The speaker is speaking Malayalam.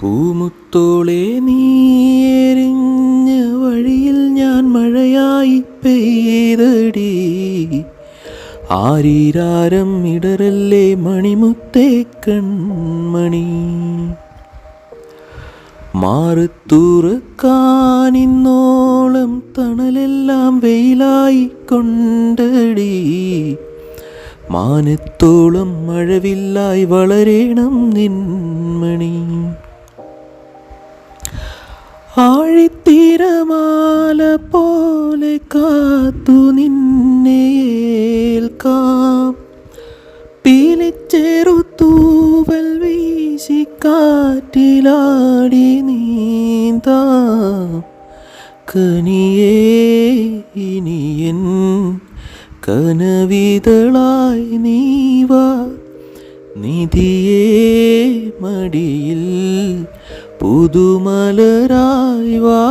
പൂമുത്തോളെ നീ വഴിയിൽ ഞാൻ മഴയായി പെയ്തടി. ആരീരാരം ഇടറല്ലേ മണിമുത്തേ കൺമണി. മാറുത്തൂറക്കാനിന്നോളം തണലെല്ലാം വെയിലായി കൊണ്ടടി. മാനത്തോളം മഴവില്ലായി വളരേണം നിന്മണി ആഴിത്തീരമാല പോലെ കാത്തു നിന്നെ ഏൽക്കാം. പീലിച്ചെറുത്തൂവൽ വീശി കാറ്റിലാടി നീന്താം. കനിയേ ഇനിയൻ കനവിതളായി നീവ നിധിയേ മടിയിൽ പുതുമലരായി വാ